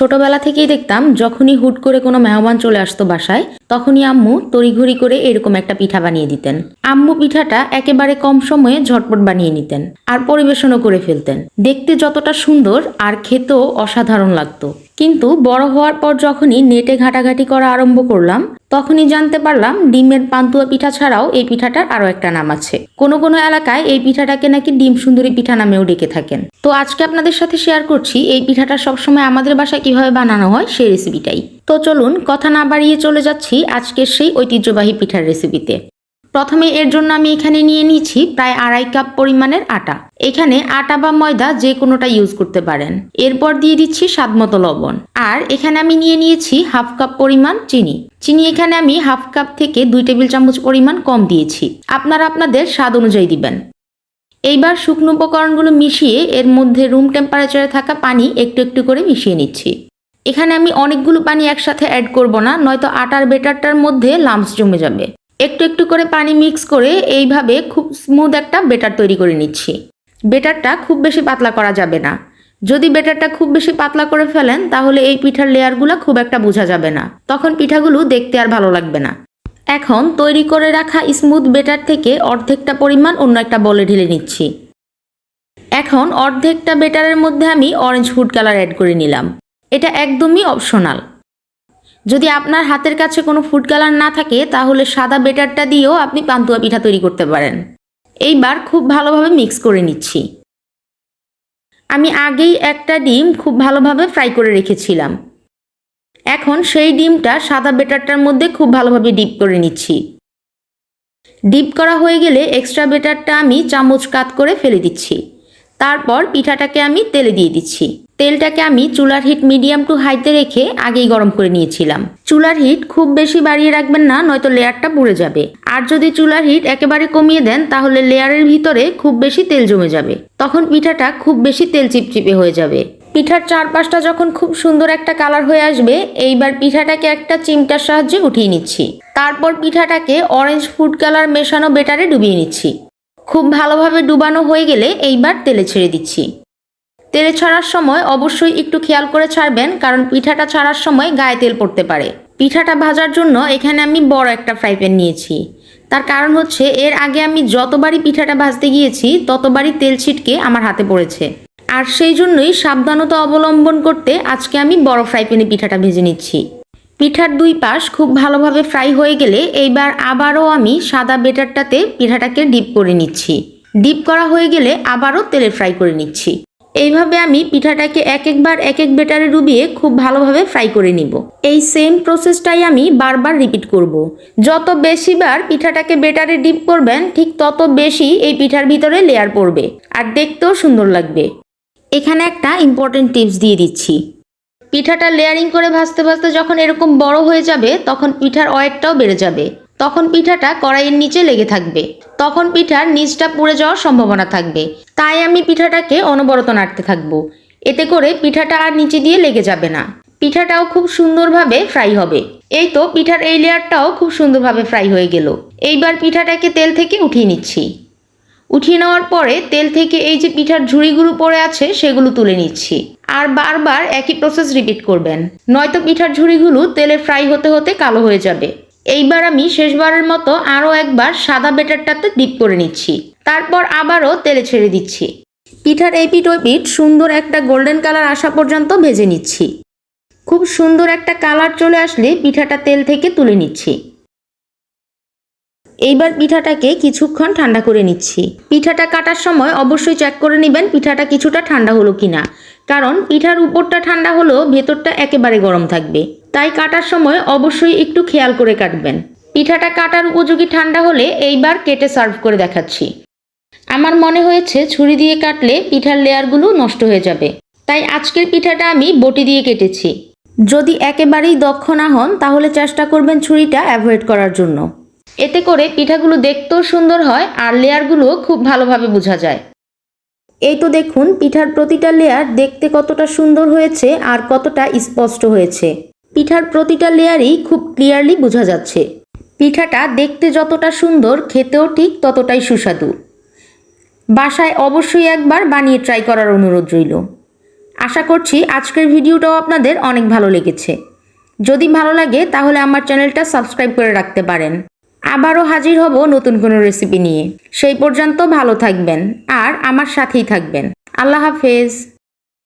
ছোটবেলা থেকেই দেখতাম, যখনই হুট করে কোনো মেহমান চলে আসতো বাসায়, তখনই আম্মু তড়িঘড়ি করে এরকম একটা পিঠা বানিয়ে দিতেন। আম্মু পিঠাটা একেবারে কম সময়ে ঝটপট বানিয়ে নিতেন আর পরিবেশনও করে ফেলতেন। দেখতে যতটা সুন্দর আর খেতেও অসাধারণ লাগতো। কিন্তু বড় হওয়ার পর যখনই নেটে ঘাটাঘাটি করা আরম্ভ করলাম, তখনই জানতে পারলাম ডিমের পান্তুয়া পিঠা ছাড়াও এই পিঠাটার আরও একটা নাম আছে। কোনো কোনো এলাকায় এই পিঠাটাকে নাকি ডিম সুন্দরী পিঠা নামেও ডেকে থাকেন। তো আজকে আপনাদের সাথে শেয়ার করছি এই পিঠাটা সবসময় আমাদের বাসায় কীভাবে বানানো হয় সেই রেসিপিটাই তো চলুন কথা না বাড়িয়ে চলে যাচ্ছি আজকের সেই ঐতিহ্যবাহী পিঠার রেসিপিতে প্রথমে এর জন্য আমি এখানে নিয়ে নিয়েছি প্রায় আড়াই কাপ পরিমাণের আটা। এখানে আটা বা ময়দা যে কোনোটা ইউজ করতে পারেন। এরপর দিয়ে দিচ্ছি স্বাদ মতো লবণ। আর এখানে আমি নিয়ে নিয়েছি হাফ কাপ পরিমাণ চিনি। চিনি এখানে আমি হাফ কাপ থেকে দুই টেবিল চামচ পরিমাণ কম দিয়েছি। আপনারা আপনাদের স্বাদ অনুযায়ী দিবেন। এইবার শুকনো উপকরণগুলো মিশিয়ে এর মধ্যে রুম টেম্পারেচারে থাকা পানি একটু একটু করে মিশিয়ে নিচ্ছি। এখানে আমি অনেকগুলো পানি একসাথে অ্যাড করব না, নয়তো আটার বেটারটার মধ্যে লাম্পস জমে যাবে। একটু একটু করে পানি মিক্স করে এইভাবে খুব স্মুথ একটা বেটার তৈরি করে নিচ্ছি। বেটারটা খুব বেশি পাতলা করা যাবে না। যদি বেটারটা খুব বেশি পাতলা করে ফেলেন, তাহলে এই পিঠার লেয়ারগুলো খুব একটা বোঝা যাবে না। তখন পিঠাগুলো দেখতে আর ভালো লাগবে না। এখন তৈরি করে রাখা স্মুথ বেটার থেকে অর্ধেকটা পরিমাণ অন্য একটা বলে ঢেলে নিচ্ছি। এখন অর্ধেকটা বেটারের মধ্যে আমি অরেঞ্জ ফুড কালার অ্যাড করে নিলাম। এটা একদমই অপশনাল যদি আপনার হাতের কাছে কোনো ফুড কালার না থাকে, তাহলে সাদা বেটারটা দিয়েও আপনি পান্তুয়া পিঠা তৈরি করতে পারেন। এইবার খুব ভালোভাবে মিক্স করে নিচ্ছি। আমি আগেই একটা ডিম খুব ভালোভাবে ফ্রাই করে রেখেছিলাম। এখন সেই ডিমটা সাদা বেটারটার মধ্যে খুব ভালোভাবে ডিপ করে নিচ্ছি। ডিপ করা হয়ে গেলে এক্সট্রা বেটারটা আমি চামচ কাত করে ফেলে দিচ্ছি। তারপর পিঠাটাকে আমি তেলে দিয়ে দিচ্ছি। তেলটাকে আমি চুলার হিট মিডিয়াম টু হাইতে রেখে আগেই গরম করে নিয়েছিলাম। চুলার হিট খুব বেশি বাড়িয়ে রাখবেন না, নয়তো লেয়ারটা পুড়ে যাবে। আর যদি চুলার হিট একেবারে কমিয়ে দেন, তাহলে লেয়ারের ভিতরে খুব বেশি তেল জমে যাবে। তখন পিঠাটা খুব বেশি তেল চিপচিপে হয়ে যাবে। পিঠার চারপাশটা যখন খুব সুন্দর একটা কালার হয়ে আসবে, এইবার পিঠাটাকে একটা চিমটার সাহায্যে উঠিয়ে নিচ্ছি। তারপর পিঠাটাকে অরেঞ্জ ফুড কালার মেশানো বেটারে ডুবিয়ে নিচ্ছি। খুব ভালোভাবে ডুবানো হয়ে গেলে এইবার তেলে ছেড়ে দিচ্ছি। তেলে ছাড়ার সময় অবশ্যই একটু খেয়াল করে ছাড়বেন, কারণ পিঠাটা ছাড়ার সময় গায়ে তেল পড়তে পারে। পিঠাটা ভাজার জন্য এখানে আমি বড় একটা ফ্রাই প্যান নিয়েছি। তার কারণ হচ্ছে, এর আগে আমি যতবারই পিঠাটা ভাজতে গিয়েছি, ততবারই তেল ছিটকে আমার হাতে পড়েছে। আর সেই জন্যই সাবধানতা অবলম্বন করতে আজকে আমি বড় ফ্রাই প্যানে পিঠাটা ভেজে নিচ্ছি। পিঠার দুই পাশ খুব ভালোভাবে ফ্রাই হয়ে গেলে এইবার আবারও আমি সাদা বেটারটাতে পিঠাটাকে ডিপ করে নিচ্ছি। ডিপ করা হয়ে গেলে আবারও তেলে ফ্রাই করে নিচ্ছি। এইভাবে আমি পিঠাটাকে এক একবার এক এক বেটারে ডুবিয়ে খুব ভালোভাবে ফ্রাই করে নিব। এই সেম প্রসেসটাই আমি বারবার রিপিট করব। যত বেশিবার পিঠাটাকে বেটারে ডিপ করবেন, ঠিক তত বেশি এই পিঠার ভিতরে লেয়ার পড়বে। আর দেখতেও সুন্দর লাগবে। এখানে একটা ইম্পর্টেন্ট টিপস দিয়ে দিচ্ছি। পিঠাটা লেয়ারিং করে ভাজতে ভাজতে যখন এরকম বড় হয়ে যাবে, তখন পিঠার ওয়েটটাও বেড়ে যাবে। তখন পিঠাটা কড়াইয়ের নিচে লেগে থাকবে। তখন পিঠার নিচটা পুড়ে যাওয়ার সম্ভাবনা থাকবে। তাই আমি পিঠাটাকে অনবরত নাড়তে থাকব। এতে করে পিঠাটা আর নিচে দিয়ে লেগে যাবে না। পিঠাটাও খুব সুন্দরভাবে ফ্রাই হবে। এই তো পিঠার এই লেয়ারটাও খুব সুন্দরভাবে ফ্রাই হয়ে গেল। এইবার পিঠাটাকে তেল থেকে উঠিয়ে নিচ্ছি। উঠিয়ে নেওয়ার পরে তেল থেকে এই যে পিঠার ঝুড়িগুলো পড়ে আছে, সেগুলো তুলে নিচ্ছি। আর বারবার একই প্রসেস রিপিট করবেন। নয়তো পিঠার ঝুড়িগুলো তেলে ফ্রাই হতে হতে কালো হয়ে যাবে। এইবার আমি শেষবারের মতো আরও একবার সাদা বেটারটাতে ডিপ করে নিচ্ছি। তারপর আবারও তেলে ছেড়ে দিচ্ছি। পিঠার এই পিঠ ওই পিঠ সুন্দর একটা গোল্ডেন কালার আসা পর্যন্ত ভেজে নিচ্ছি। খুব সুন্দর একটা কালার চলে আসলে পিঠাটা তেল থেকে তুলে নিচ্ছি। এইবার পিঠাটাকে কিছুক্ষণ ঠান্ডা করে নিচ্ছি। পিঠাটা কাটার সময় অবশ্যই চেক করে নেবেন পিঠাটা কিছুটা ঠান্ডা হলো কিনা। কারণ পিঠার উপরটা ঠান্ডা হলেও ভেতরটা একেবারে গরম থাকবে। তাই কাটার সময় অবশ্যই একটু খেয়াল করে কাটবেন। পিঠাটা কাটার উপযোগী ঠান্ডা হলে এইবার কেটে সার্ভ করে দেখাচ্ছি। আমার মনে হয়েছে ছুরি দিয়ে কাটলে পিঠার লেয়ারগুলো নষ্ট হয়ে যাবে। তাই আজকের পিঠাটা আমি বটি দিয়ে কেটেছি। যদি একেবারেই দক্ষ না হন, তাহলে চেষ্টা করবেন ছুরিটা অ্যাভয়েড করার জন্য। এতে করে পিঠাগুলো দেখতেও সুন্দর হয় আর লেয়ারগুলো খুব ভালোভাবে বোঝা যায়। এই তো দেখুন, পিঠার প্রতিটা লেয়ার দেখতে কতটা সুন্দর হয়েছে আর কতটা স্পষ্ট হয়েছে। পিঠার প্রতিটা লেয়ারই খুব ক্লিয়ারলি বোঝা যাচ্ছে। পিঠাটা দেখতে যতটা সুন্দর, খেতেও ঠিক ততটাই সুস্বাদু। বাসায় অবশ্যই একবার বানিয়ে ট্রাই করার অনুরোধ রইল। আশা করছি আজকের ভিডিওটাও আপনাদের অনেক ভালো লেগেছে। যদি ভালো লাগে, তাহলে আমার চ্যানেলটা সাবস্ক্রাইব করে রাখতে পারেন। আবারও হাজির হব নতুন কোনো রেসিপি নিয়ে। সেই পর্যন্ত ভালো থাকবেন আর আমার সাথেই থাকবেন। আল্লাহ হাফেজ।